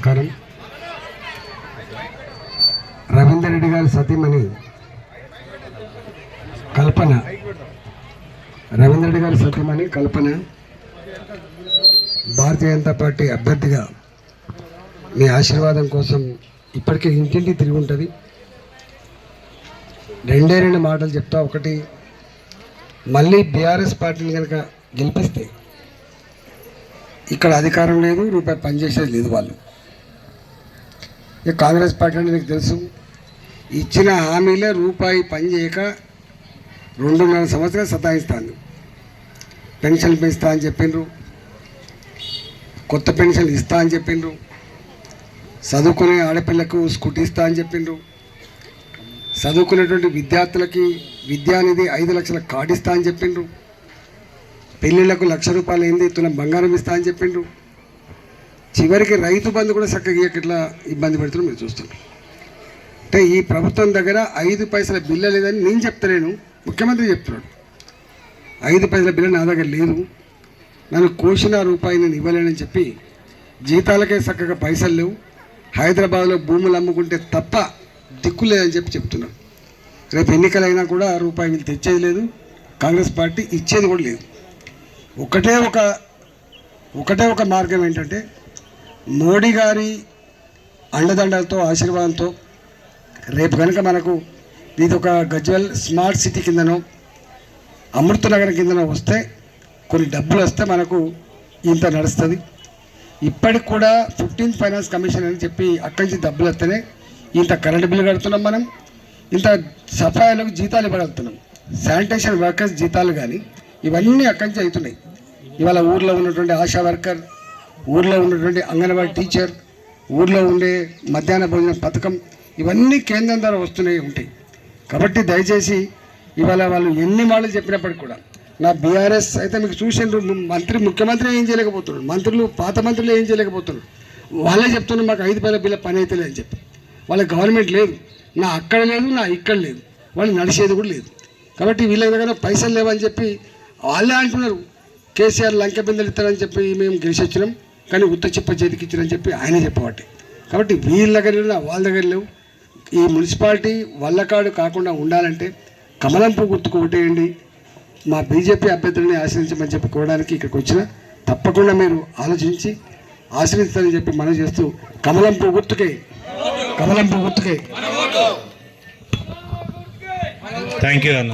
నమస్కారం. రవీందర్ రెడ్డి గారి సతీమణి కల్పన. రవీందర్ రెడ్డి గారి సతీమణి కల్పన. భారతీయ జనతా పార్టీ అభ్యర్థిగా మీ ఆశీర్వాదం కోసం ఇప్పటికే ఇంటింటి తిరిగి ఉంటుంది. రెండే రెండు మాటలు చెప్తా. ఒకటి మళ్ళీ బీఆర్ఎస్ పార్టీని కనుక గెలిపిస్తే ఇక్కడ అధికారం లేదు రూపాయి పనిచేసేది లేదు వాళ్ళు. ఇక కాంగ్రెస్ పార్టీ అంటే మీకు తెలుసు ఇచ్చిన హామీలే రూపాయి పని చేయక రెండున్నర సంవత్సరాలు సతాయిస్తాను పెన్షన్ పెంచుతా అని చెప్పిండ్రు కొత్త పెన్షన్లు ఇస్తా అని చెప్పిండ్రు చదువుకునే ఆడపిల్లకు స్కూటీ ఇస్తా అని చెప్పిండ్రు చదువుకునేటువంటి విద్యార్థులకి విద్యానిధి ఐదు లక్షల కార్డు ఇస్తా అని చెప్పిండ్రు పెళ్ళిళ్ళకు లక్ష రూపాయలు ఏంది తులం బంగారం ఇస్తా అని చెప్పిండ్రు చివరికి రైతు బంధు కూడా చక్కగా ఇట్లా ఇబ్బంది పెడుతున్నారు మీరు చూస్తున్నారు అంటే ఈ ప్రభుత్వం దగ్గర ఐదు పైసల బిల్ల లేదని నేను చెప్తలేను ముఖ్యమంత్రి చెప్తున్నాడు. ఐదు పైసల బిల్ల నా దగ్గర లేదు నన్ను కోసిన రూపాయి నేను ఇవ్వలేనని చెప్పి జీతాలకే చక్కగా పైసలు లేవు హైదరాబాద్లో భూములు అమ్ముకుంటే తప్ప దిక్కు లేదని చెప్పి చెప్తున్నాడు. రేపు ఎన్నికలైనా కూడా రూపాయి వీళ్ళు తెచ్చేది లేదు కాంగ్రెస్ పార్టీ ఇచ్చేది కూడా లేదు. ఒకటే ఒక ఒకటే ఒక మార్గం ఏంటంటే మోడీ గారి అండదండలతో ఆశీర్వాదంతో రేపు కనుక మనకు ఇది ఒక గజ్వల్ స్మార్ట్ సిటీ కిందనో అమృతనగర్ కిందనో వస్తే కొన్ని డబ్బులు వస్తే మనకు ఇంత నడుస్తుంది. ఇప్పటికి కూడా ఫిఫ్టీన్త్ ఫైనాన్స్ కమిషన్ అని చెప్పి అక్కడి నుంచి డబ్బులు వస్తేనే ఇంత కరెంట్ బిల్లు కడుతున్నాం మనం ఇంత సఫాయిలకు జీతాలు ఇవ్వగలుగుతున్నాం. శానిటేషన్ వర్కర్స్ జీతాలు కానీ ఇవన్నీ అక్కడి నుంచి అవుతున్నాయి. ఇవాళ ఊర్లో ఉన్నటువంటి ఆశా వర్కర్ ఊర్లో ఉన్నటువంటి అంగన్వాడీ టీచర్ ఊర్లో ఉండే మధ్యాహ్న భోజన పథకం ఇవన్నీ కేంద్రం ద్వారా వస్తున్నాయి ఉంటాయి. కాబట్టి దయచేసి ఇవాళ వాళ్ళు ఎన్ని మాటలు చెప్పినప్పటికి కూడా నా బీఆర్ఎస్ అయితే మీకు చూసిండ్రు మంత్రి ముఖ్యమంత్రి ఏం చేయలేకపోతున్నాడు మంత్రులు పాత మంత్రులు ఏం చేయలేకపోతున్నారు. వాళ్ళే చెప్తున్నారు మాకు ఐదు వేల బిల్ల పని అయితే అని చెప్పి. వాళ్ళ గవర్నమెంట్ లేదు నా అక్కడ లేదు నా ఇక్కడ లేదు వాళ్ళు నడిచేది కూడా లేదు. కాబట్టి వీళ్ళ దగ్గర పైసలు లేవని చెప్పి వాళ్ళే అంటున్నారు కేసీఆర్ లంక బిందెలు ఇస్తారని చెప్పి మేము గెలిచి వచ్చినాం కానీ ఉత్త చిప్ప చేతికి ఇచ్చారని చెప్పి ఆయన చెప్పబట్టి కాబట్టి వీళ్ళ దగ్గర లేవు, వాళ్ళ దగ్గర లేవు. ఈ మున్సిపాలిటీ వల్లకాడు కాకుండా ఉండాలంటే కమలం పువ్వు గుర్తుకు ఓటేయండి. మా బీజేపీ అభ్యర్థులని ఆశ్రయించమని చెప్పి కోవడానికి ఇక్కడికి వచ్చిన తప్పకుండా మీరు ఆలోచించి ఆశ్రయిస్తారని చెప్పి మనం చేస్తూ కమలం పువ్వు గుర్తుకే. కమలం పువ్వు గుర్తుకే థ్యాంక్ యూ అన్న